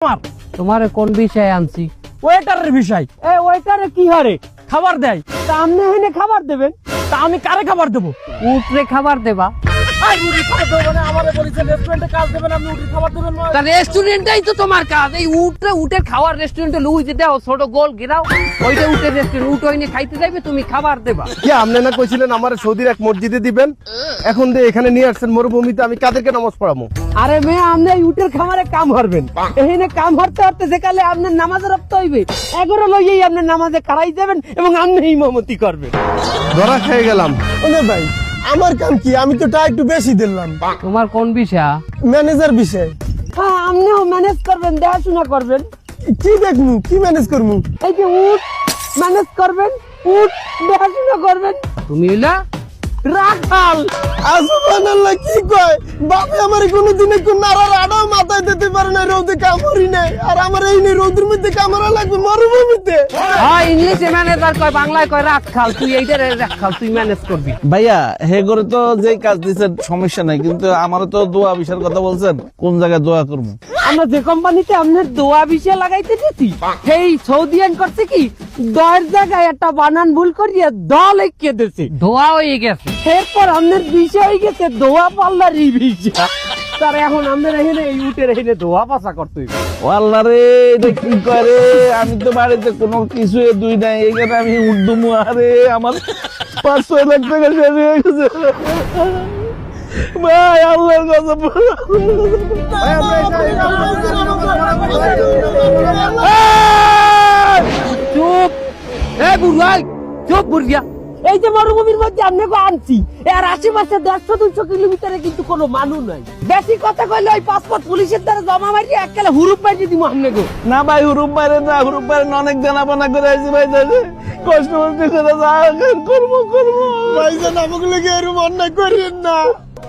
আমার তোমারে কোন বিষয়ে আনছি? ওয়েটারের বিষয়। এ ওয়েটারে কি হারে? খাবার দেয়। তা আপনি হইনে খাবার দেবেন? তা আমি কারে খাবার দেবো? উপরে খাবার দেবা। আর রুটি খাবার দেবো না আমারে রেস্টুরেন্টে কাজ দেবেন আপনি রুটি খাবার দেবেন না। তা রেস্টুরেন্টটাই তো তোমার কাজ। এই উঠরে উঠে খাওয়ার রেস্টুরেন্টে লুই দিতে দাও ছোট গোল ঘেরাও। ওইটা উঠে রেস্টুরেন্ট খাইতে যাবে তুমি খাবার দেবা। কি আপনি না কইছিলেন আমার সৌদির এক মসজিদে দিবেন? এখন দিয়ে এখানে নিয়ে আসছেন মরুভূমিতে আমি কাদেরকে নামাজ পড়াবো? আরে মেয়ে আপনি এই উটের খামারে কাম হারবেন। এখানে কাম হারতে হারতে যেকালে আপনার নামাজ রপ্ত হইবে এগারো লইয়েই আপনার নামাজে কারাই যাবেন এবং আপনি ইমামতি করবেন। ধরা খেয়ে গেলাম। ওনে ভাই আমার কাম কি? আমি তো টা একটু বেশি দিলাম। তোমার কোন বিষয়? ম্যানেজার বিষয়। হ্যাঁ আপনিও ম্যানেজ করবেন দেখাশোনা করবেন। কি দেখমু কি ম্যানেজ করমু এই যে উঠ ম্যানেজ করবেন উঠ দেখাশোনা করবেন। তুমি হইলা রাখাল। আসুবহানাল্লাহ কি কয়? বাপে আমার কোনোদিন একটু নাড়ার আড়াও মাথায় দিতে পারে না রোদে কামড়ি নাই। আর আমার এই নে রোদের মধ্যে কামড়া লাগবে মরুভূমিতে হ্যাঁ ইংলিশে ম্যানেজার কয় বাংলায় কয় রাখাল তুই এইটা রাখাল তুই ম্যানেজ করবি। ভাইয়া হে করে তো যে কাজ দিচ্ছেন সমস্যা নাই কিন্তু আমারও তো দোয়া বিষয়ের কথা বলছেন কোন জায়গায় দোয়া করব? আমরা যে কোম্পানিতে আপনার দোয়া বিষয় লাগাইতে দিছি সেই সৌদিয়ান করছে কি দয়ের জায়গায় একটা বানান ভুল করিয়া দ লিখে দিছে দোয়া হয়ে গেছে। এরপর আপনার বিষয় হয়ে গেছে দোয়া পাল্লার ই বিষয়। তার এখন আমাদের এখানে এই উটের এখানে দোয়া পাশা করতে আল্লাহ রে এটা কি করে আমি তো বাড়িতে কোনো কিছু দুই নাই এখানে আমি উর্দুমু আরে আমার পাঁচ ছয় লাখ টাকা শেষ হয়ে গেছে। ভাই আল্লাহর কথা চুপ। এ বুড়াই চুপ বুড়িয়া এই যে মরুভূমির মধ্যে আপনাকে আনছি এর আশেপাশে দেড়শো দুশো কিলোমিটারে কিন্তু কোনো মানুষ নাই। বেশি কথা কইলে ওই পাসপোর্ট পুলিশের দ্বারা জমা মারি এককালে হুরুপ মারি দিব আপনাকে না ভাই হুরুপ মারে না হুরুপ মারে না অনেক জানা পানা করে আইছি ভাই দাদা কষ্ট করতে করে যা করব করব ভাইজান আমাকে লেগে এরকম অন্যায় করিয়েন না।